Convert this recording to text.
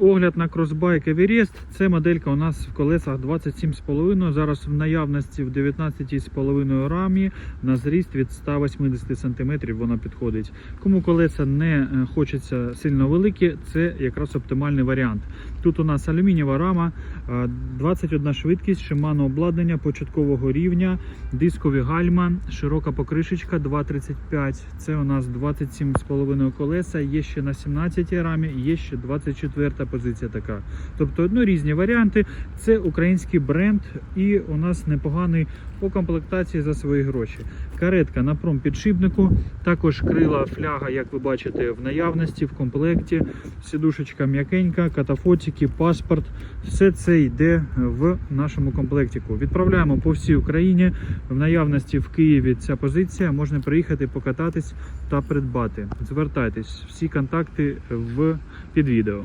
Огляд на кросбайк Everest. Це моделька у нас в колесах 27,5. Зараз в наявності в 19,5 рамі на зріст від 180 см вона підходить. Кому колеса не е, хочеться сильно великі, це якраз оптимальний варіант. Тут у нас алюмінієва рама, 21 швидкість, Shimano обладнання початкового рівня, дискові гальма, широка покришечка 2,35. Це у нас 27,5 колеса. Є ще на 17 рамі, є ще 24 позиція така. Тобто ну, різні варіанти. Це український бренд, і у нас непоганий по комплектації за свої гроші. Каретка на промпідшипнику, також крила фляга, як ви бачите, в наявності, в комплекті. Сідушечка м'якенька, катафотики, паспорт. Все це йде в нашому комплектику. Відправляємо по всій Україні. В наявності в Києві ця позиція. Можна приїхати, покататись та придбати. Звертайтесь, всі контакти в під відео.